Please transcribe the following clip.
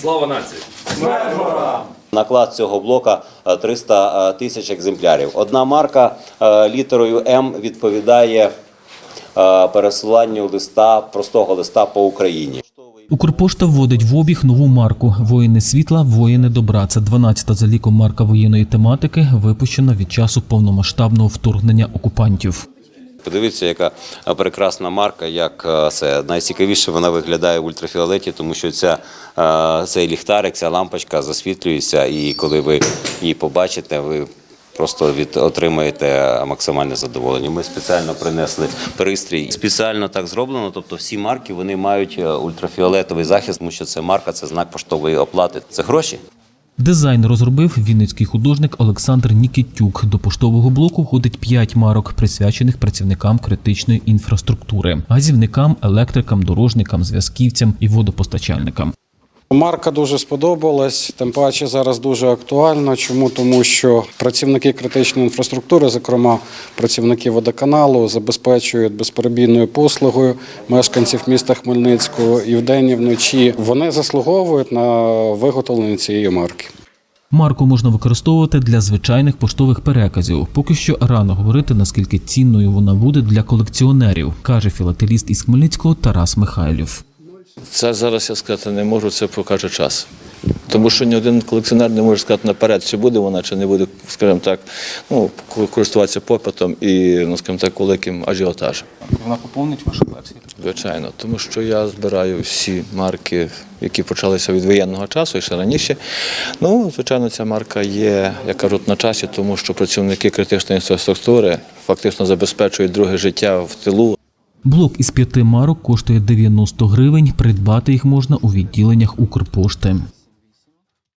Слава нації! Наклад цього блока е, 300 тисяч екземплярів. Одна марка е, літерою М відповідає е, пересиланню листа, простого листа по Україні. Укрпошта вводить в обіг нову марку Воїни світла, воїни добра. Це 12-та за ліком марка воєнної тематики, випущена від часу повномасштабного вторгнення окупантів. Подивіться, яка е, прекрасна марка, як е, це найцікавіше вона виглядає в ультрафіолеті, тому що ця, е, цей ліхтарик, ця лампочка засвітлюється, і коли ви її побачите, ви просто від отримаєте максимальне задоволення. Ми спеціально принесли пристрій. Спеціально так зроблено. Тобто всі марки вони мають ультрафіолетовий захист, тому що це марка, це знак поштової оплати. Це гроші. Дизайн розробив вінницький художник Олександр Нікітюк. До поштового блоку входить п'ять марок, присвячених працівникам критичної інфраструктури, газівникам, електрикам, дорожникам, зв'язківцям і водопостачальникам. Марка дуже сподобалась, тим паче зараз дуже актуальна. Чому? Тому що працівники критичної інфраструктури, зокрема працівники водоканалу, забезпечують безперебійною послугою мешканців міста Хмельницького і вдень, і вночі. Вони заслуговують на виготовлення цієї марки. Марку можна використовувати для звичайних поштових переказів. Поки що рано говорити, наскільки цінною вона буде для колекціонерів, каже філателіст із Хмельницького Тарас Михайлів. Це зараз я сказати не можу, це покаже час. Тому що ні один колекціонер не може сказати наперед, чи буде вона, чи не буде, скажімо так, ну, користуватися попитом і, ну, скажімо так, великим ажіотажем. Вона поповнить вашу колекцію. Звичайно, тому що я збираю всі марки, які почалися від воєнного часу і ще раніше. Ну, звичайно, ця марка є, як кажуть, на часі, тому що працівники критичної інфраструктури фактично забезпечують друге життя в тилу. Блок із п'яти марок коштує 90 гривень. Придбати їх можна у відділеннях Укрпошти.